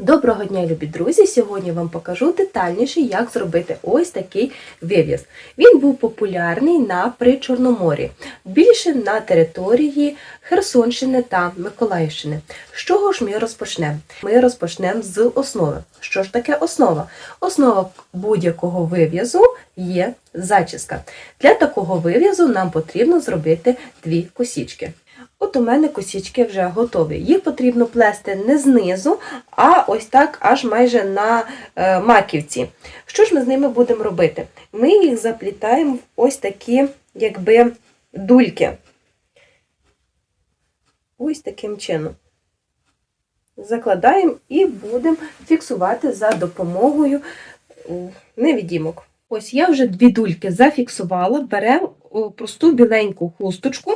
Доброго дня, любі друзі! Сьогодні вам покажу детальніше, як зробити ось такий вив'яз. Він був популярний на Причорноморі, більше на території Херсонщини та Миколаївщини. З чого ж ми розпочнемо? Ми розпочнемо з основи. Що ж таке основа? Основа будь-якого вив'язу є зачіска. Для такого вив'язу нам потрібно зробити дві косічки. От у мене косічки вже готові. Їх потрібно плести не знизу, а ось так аж майже на е, маківці. Що ж ми з ними будемо робити? Ми їх заплітаємо в ось такі, якби, дульки. Ось таким чином. Закладаємо і будемо фіксувати за допомогою е, невідімок. Ось я вже дві дульки зафіксувала, беремо просту біленьку хусточку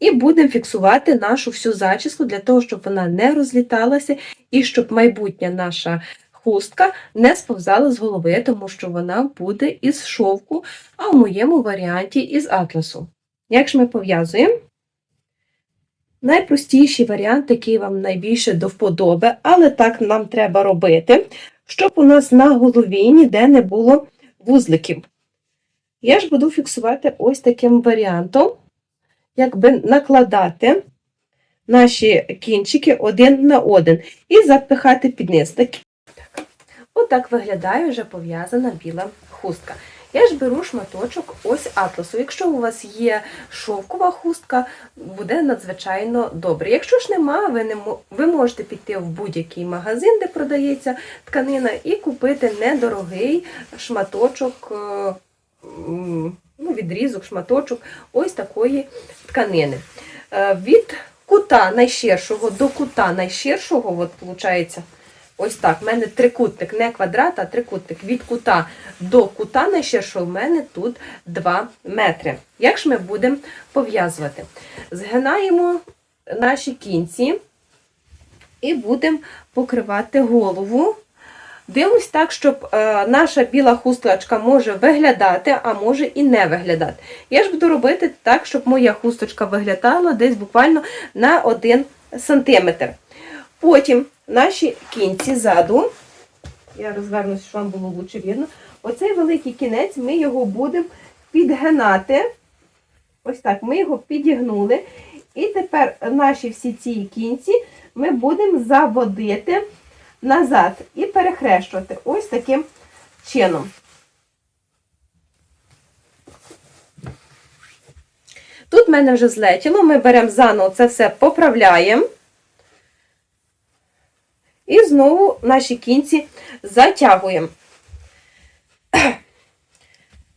і будемо фіксувати нашу всю зачіску для того, щоб вона не розліталася і щоб майбутня наша хустка не сповзала з голови, тому що вона буде із шовку, а в моєму варіанті із атласу. Як ж ми пов'язуємо? Найпростіший варіант, який вам найбільше до вподоби, але так нам треба робити, щоб у нас на голові ніде не було вузликів. Я ж буду фіксувати ось таким варіантом якби накладати наші кінчики один на один і запихати під низ. Так. Отак виглядає вже пов'язана біла хустка. Я ж беру шматочок ось атласу. Якщо у вас є шовкова хустка, буде надзвичайно добре. Якщо ж нема, ви не ви можете піти в будь-який магазин, де продається тканина, і купити недорогий шматочок ну, відрізок, шматочок ось такої тканини. Е, від кута найширшого до кута найширшого, от виходить, ось так, в мене трикутник, не квадрат, а трикутник. Від кута до кута найширшого в мене тут 2 метри. Як ж ми будемо пов'язувати? Згинаємо наші кінці і будемо покривати голову. Дивлюсь так, щоб е, наша біла хусточка може виглядати, а може і не виглядати. Я ж буду робити так, щоб моя хусточка виглядала десь буквально на 1 см. Потім наші кінці ззаду, я розвернусь, щоб вам було лучше видно. Оцей великий кінець ми його будемо підгинати. Ось так, ми його підігнули. І тепер наші всі ці кінці ми будемо заводити назад і перехрещувати ось таким чином. Тут в мене вже злетіло, ми беремо заново це все поправляємо. І знову наші кінці затягуємо.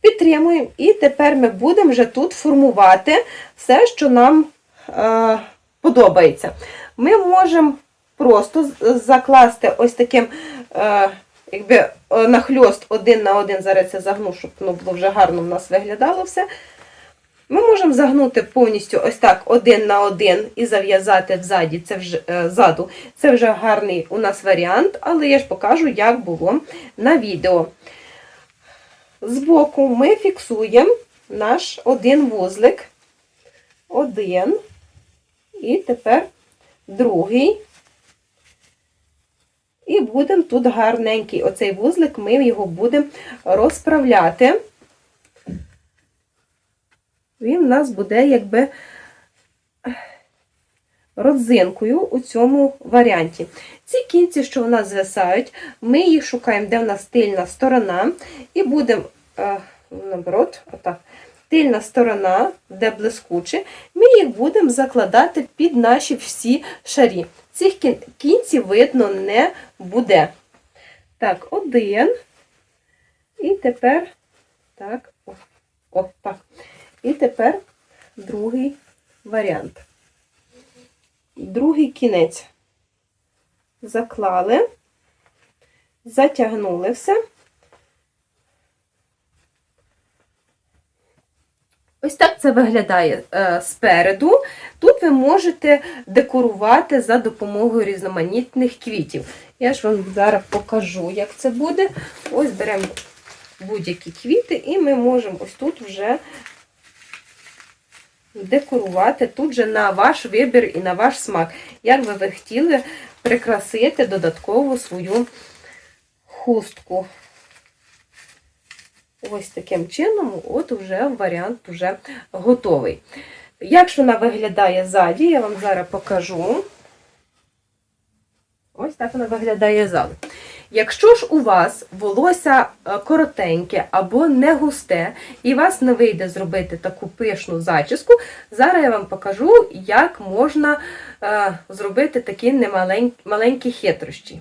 Підтримуємо, і тепер ми будемо вже тут формувати все, що нам е, подобається. Ми можемо просто закласти ось таким, е, якби е, нахльост один на один, зараз це загну, щоб воно було вже гарно в нас виглядало все. Ми можемо загнути повністю ось так один на один і зав'язати взаді, це вже, е, ззаду. Це вже гарний у нас варіант, але я ж покажу, як було на відео. Збоку ми фіксуємо наш один вузлик. Один. І тепер другий. І будемо тут гарненький оцей вузлик, ми його будемо розправляти. Він у нас буде якби родзинкою у цьому варіанті. Ці кінці, що у нас звисають, ми їх шукаємо, де в нас тильна сторона, і будемо, е, наоборот, отак, тильна сторона, де блискуче, ми їх будемо закладати під наші всі шарі. Цих кінців видно не буде. Так, один. І тепер, так, о, о, так. І тепер другий варіант. Другий кінець заклали, затягнули все. Ось так це виглядає е, спереду. Тут ви можете декорувати за допомогою різноманітних квітів. Я ж вам зараз покажу, як це буде. Ось беремо будь-які квіти, і ми можемо ось тут вже декорувати, тут же на ваш вибір і на ваш смак. Як би ви хотіли прикрасити додатково свою хустку. Ось таким чином, от вже варіант вже готовий. Як ж вона виглядає ззаді, я вам зараз покажу. Ось так вона виглядає ззаду. Якщо ж у вас волосся е, коротеньке або не густе, і вас не вийде зробити таку пишну зачіску, зараз я вам покажу, як можна е, зробити такі немаленькі маленькі хитрощі.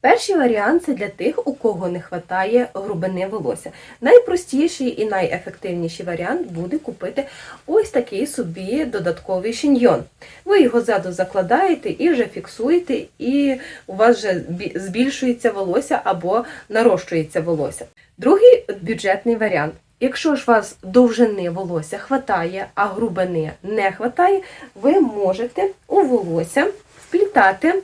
Перший варіант це для тих, у кого не вистачає грубини волосся. Найпростіший і найефективніший варіант буде купити ось такий собі додатковий шиньйон. Ви його ззаду закладаєте і вже фіксуєте, і у вас вже збільшується волосся або нарощується волосся. Другий бюджетний варіант. Якщо ж вас довжини волосся хватає, а грубини не хватає, ви можете у волосся вплітати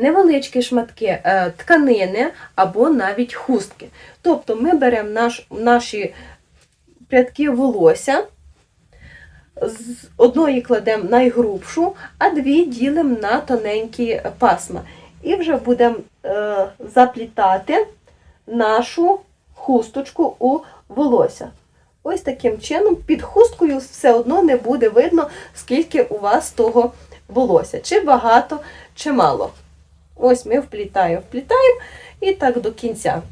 невеличкі шматки е, тканини або навіть хустки. Тобто ми беремо наш, наші прядки волосся, з одної кладемо найгрубшу, а дві ділимо на тоненькі пасма. І вже будемо е, заплітати нашу хусточку у волосся. Ось таким чином, під хусткою все одно не буде видно, скільки у вас того волосся, чи багато, чи мало. Ось ми вплітаємо, вплітаємо і так до кінця.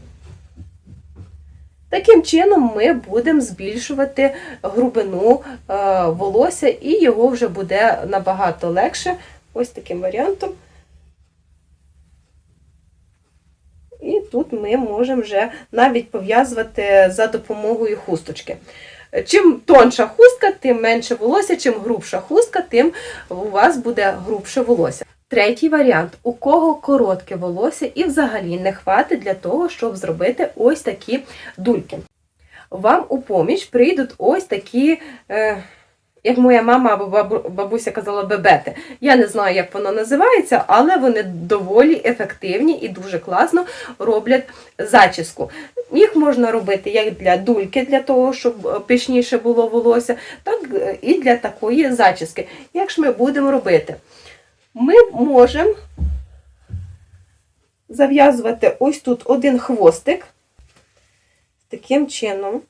Таким чином ми будемо збільшувати грубину е, волосся, і його вже буде набагато легше. Ось таким варіантом. І тут ми можемо вже навіть пов'язувати за допомогою хусточки. Чим тонша хустка, тим менше волосся, чим грубша хустка, тим у вас буде грубше волосся. Третій варіант: у кого коротке волосся і взагалі не хватить для того, щоб зробити ось такі дульки. Вам у поміч прийдуть ось такі. Е, як моя мама або бабуся казала, бебети. Я не знаю, як воно називається, але вони доволі ефективні і дуже класно роблять зачіску. Їх можна робити як для дульки, для того, щоб е, пишніше було волосся, так е, і для такої зачіски. Як ж ми будемо робити? Ми можемо зав'язувати ось тут один хвостик таким чином.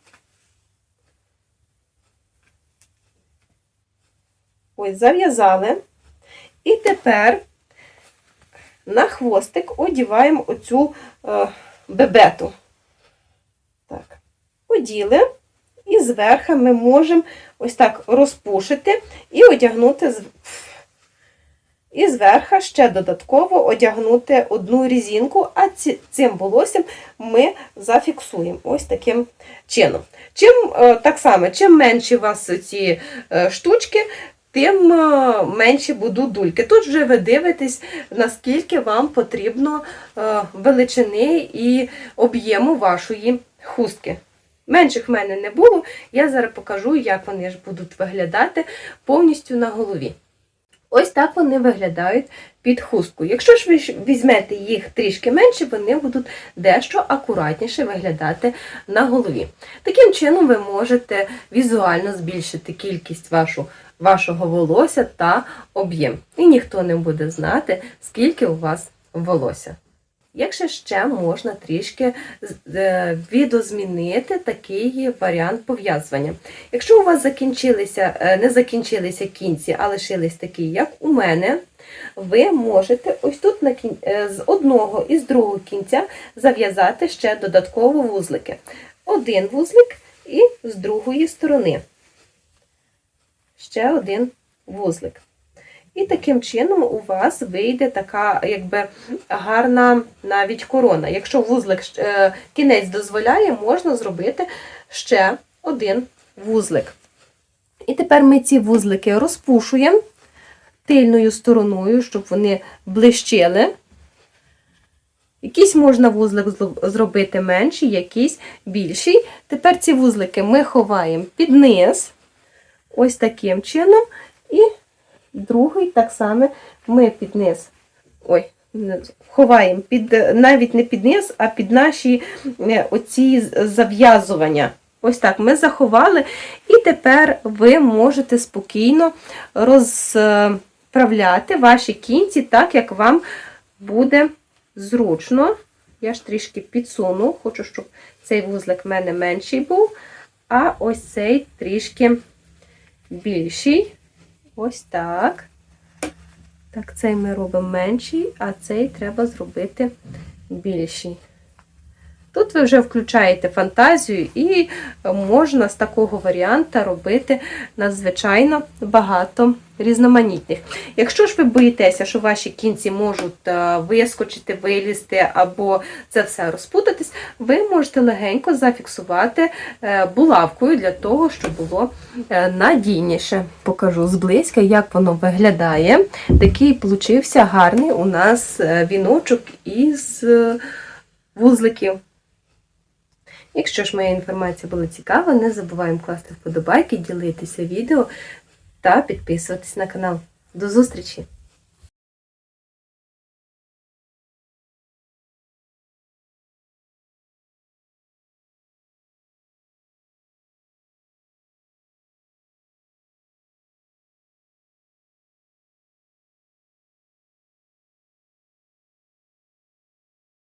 Ось, зав'язали. І тепер на хвостик одіваємо оцю е, бебету. Так, оділи. І зверху ми можемо ось так розпушити і одягнути і зверху ще додатково одягнути одну різинку, а цим волоссям ми зафіксуємо ось таким чином. Чим е, так само, чим менші у вас ці е, штучки, тим е, менші будуть дульки. Тут вже ви дивитесь, наскільки вам потрібно величини і об'єму вашої хустки. Менших в мене не було, я зараз покажу, як вони ж будуть виглядати повністю на голові. Ось так вони виглядають під хустку. Якщо ж ви візьмете їх трішки менше, вони будуть дещо акуратніше виглядати на голові. Таким чином ви можете візуально збільшити кількість вашу, вашого волосся та об'єм. І ніхто не буде знати, скільки у вас волосся. Як же ще можна трішки е, відозмінити такий варіант пов'язування? Якщо у вас закінчилися, е, не закінчилися кінці, а лишились такі, як у мене, ви можете ось тут на кін... е, з одного і з другого кінця зав'язати ще додатково вузлики. Один вузлик і з другої сторони. Ще один вузлик. І таким чином у вас вийде така якби гарна навіть корона. Якщо вузлик е, кінець дозволяє, можна зробити ще один вузлик. І тепер ми ці вузлики розпушуємо тильною стороною, щоб вони блищили. Якийсь можна вузлик зробити менший, якийсь більший. Тепер ці вузлики ми ховаємо під низ, ось таким чином. І другий так само ми під низ. Ой, ховаємо під, навіть не під низ, а під наші е, оці зав'язування. Ось так ми заховали, і тепер ви можете спокійно розправляти ваші кінці так, як вам буде зручно. Я ж трішки підсуну, хочу, щоб цей вузлик в мене менший був, а ось цей трішки більший. Ось так. Так, цей ми робимо менший, а цей треба зробити більший. Тут ви вже включаєте фантазію і можна з такого варіанта робити надзвичайно багато різноманітних. Якщо ж ви боїтеся, що ваші кінці можуть е, вискочити, вилізти або це все розпутатись, ви можете легенько зафіксувати е, булавкою для того, щоб було е, надійніше. Покажу зблизька, як воно виглядає. Такий получився гарний у нас е, віночок із е, вузликів. Якщо ж моя інформація була цікава, не забуваємо класти вподобайки, ділитися відео та підписуватись на канал. До зустрічі!